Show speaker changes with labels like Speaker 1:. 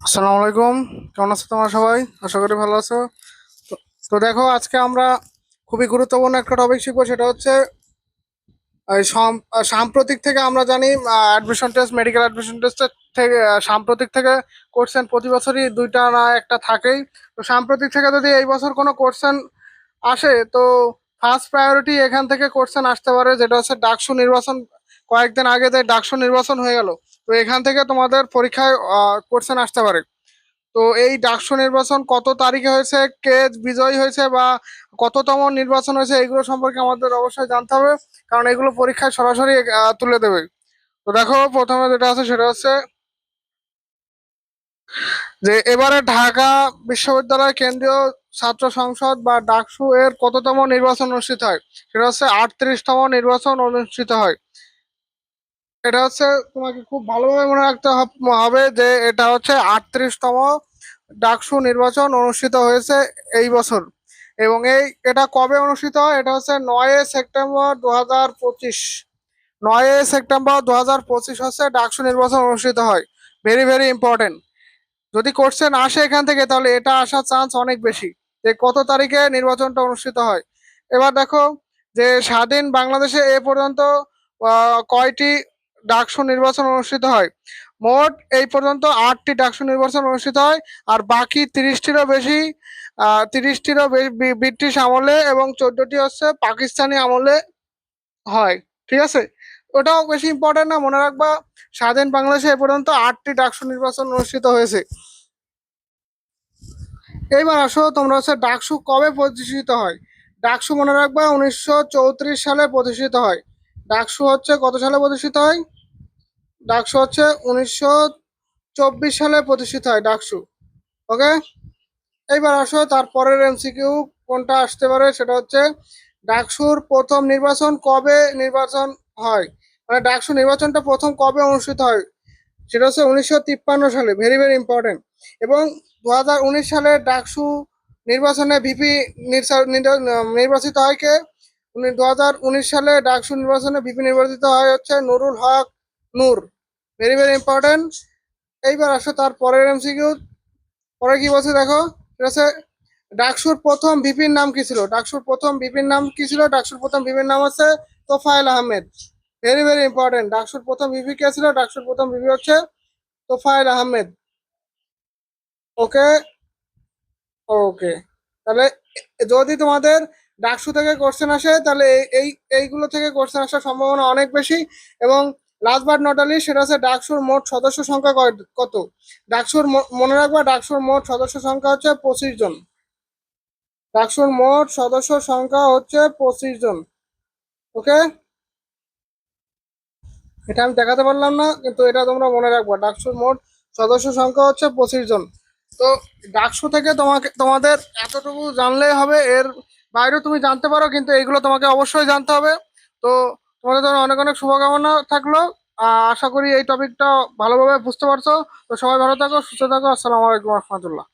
Speaker 1: আসসালামু আলাইকুম। কেমন আছো তোমরা সবাই? আশা করি ভালো আছো। তো দেখো, আজকে আমরা খুবই গুরুত্বপূর্ণ একটা টপিক শিখব, সেটা হচ্ছে সাম্প্রতিক থেকে আমরা জানি অ্যাডমিশন টেস্ট মেডিকেল অ্যাডমিশন টেস্টের থেকে সাম্প্রতিক থেকে কোশ্চেন প্রতি বছরই দুইটা না একটা থাকেই। তো সাম্প্রতিক থেকে যদি এই বছর কোনো কোশ্চেন আসে, তো ফার্স্ট প্রায়োরিটি এখান থেকে কোশ্চেন আসতে পারে, যেটা হচ্ছে ডাকসু নির্বাচন কয়েকদিন আগে যে ডাকসু নির্বাচন হয়ে গেল, তো এখান থেকে তোমাদের পরীক্ষায় কোশ্চেন আসতে পারে। তো এই ডাকসু নির্বাচন কত তারিখে হয়েছে, কে বিজয়ী হয়েছে বা কততম নির্বাচন হয়েছে এগুলো সম্পর্কে আমাদের অবশ্যই জানতে হবে, কারণ এগুলো পরীক্ষায় সরাসরি তুলে দেবে। তো দেখো, প্রথমে যেটা আছে সেটা হচ্ছে যে এবারে ঢাকা বিশ্ববিদ্যালয় কেন্দ্রীয় ছাত্র সংসদ বা ডাকসু এর কততম নির্বাচন অনুষ্ঠিত হয়? সেটা হচ্ছে আটত্রিশতম নির্বাচন অনুষ্ঠিত হয়। এটা হচ্ছে তোমাকে খুব ভালোভাবে মনে রাখতে হবে যে এটা হচ্ছে আটত্রিশতম ডাকসু নির্বাচন অনুষ্ঠিত হয়েছে এই বছর। এবং এই এটা কবে অনুষ্ঠিত হয়? এটা হচ্ছে নয় সেপ্টেম্বর দু হাজার পঁচিশ। নয় সেপ্টেম্বর দু হাজার পঁচিশ হচ্ছে ডাকসু নির্বাচন অনুষ্ঠিত হয়। ভেরি ভেরি ইম্পর্টেন্ট যদি কোশ্চেন আসে এখান থেকে, তাহলে এটা আসার চান্স অনেক বেশি যে কত তারিখে নির্বাচনটা অনুষ্ঠিত হয়। এবার দেখো যে স্বাধীন বাংলাদেশে এ পর্যন্ত কয়টি ডাকসু নির্বাচন অনুষ্ঠিত হয়। মোট এই পর্যন্ত আটটি ডাকসু নির্বাচন অনুষ্ঠিত হয় আর বাকি তিরিশটিরও বেশি তিরিশটিরও ব্রিটিশ আমলে এবং চোদ্দটি হচ্ছে পাকিস্তানি আমলে হয়। ঠিক আছে? ওটাও বেশি ইম্পর্টেন্ট না, মনে রাখবা স্বাধীন বাংলাদেশে এ পর্যন্ত আটটি ডাকসু নির্বাচন অনুষ্ঠিত হয়েছে। এইবার আসো, তোমরা হচ্ছে ডাকসু কবে প্রতিষ্ঠিত হয়? ডাকসু মনে রাখবা উনিশশো চৌত্রিশ সালে প্রতিষ্ঠিত হয়। ডাকসু হচ্ছে কত সালে প্রতিষ্ঠিত হয়? ডাকসু হচ্ছে উনিশশো চব্বিশ সালে প্রতিষ্ঠিত হয় ডাকসু। ওকে? এইবার আসো, তারপরের এমসিকিউ কোনটা আসতে পারে সেটা হচ্ছে ডাকসুর প্রথম নির্বাচন কবে নির্বাচন হয়? মানে ডাকসু নির্বাচনটা প্রথম কবে অনুষ্ঠিত হয়? সেটা হচ্ছে উনিশশো তিপ্পান্ন সালে ভেরি ভেরি ইম্পর্টেন্ট এবং দু হাজার উনিশ সালে ডাকসু নির্বাচনে ভিপি নির্বাচিত হয় কে? দু হাজার উনিশ সালে ডাকসু নির্বাচনে বিপি নির্বাচিত হয় হচ্ছে Nurul Haq Nur. Very very important এইবার আসো তার পরের এমসিকিউ পরে কি বলছে দেখো? হচ্ছে ডাকসুর প্রথম বিপির নাম কি ছিল? ডাকসুর প্রথম বিপির নাম কি ছিল? ডাকসুর প্রথম বিপির নাম হচ্ছে Tofail Ahmed. Very very important ডাকসুর প্রথম ভিপি কে ছিল? ডাকসুর প্রথম ভিপি হচ্ছে তোফায়েল আহমেদ। ওকে ওকে তাহলে যদি তোমাদের ডাকসু থেকে কোশ্চেন আসে, তাহলে এই- এই, এইগুলো থেকে কোশ্চেন আসার সম্ভাবনা অনেক বেশি। এবং লাস্ট বাট নট সেটা হচ্ছে ডাকসুর মোট সদস্য সংখ্যা কত? ডাকসুর মনে রাখবা ডাকসুর মোট সদস্য সংখ্যা হচ্ছে পঁচিশ জন। ডাকসুর মোট সদস্য সংখ্যা হচ্ছে পঁচিশ জন। ওকে? এটা আমি দেখাতে পারলাম না, কিন্তু এটা তোমরা মনে রাখবা, ডাকসুর মোট সদস্য সংখ্যা হচ্ছে পঁচিশ জন। তো ডাকসু থেকে তোমাকে, তোমাদের এতটুকু জানলেই হবে, এর বাইরেও তুমি জানতে পারো, কিন্তু এইগুলো তোমাকে অবশ্যই জানতে হবে। তো তোমাদের জন্য অনেক অনেক শুভকামনা থাকল। আশা করি এই টপিকটা ভালোভাবে বুঝতে পারছ। তো সবাই ভালো থাকো, সুস্থ থাকো। আসসালামু আলাইকুম রহমতুল্লাহ।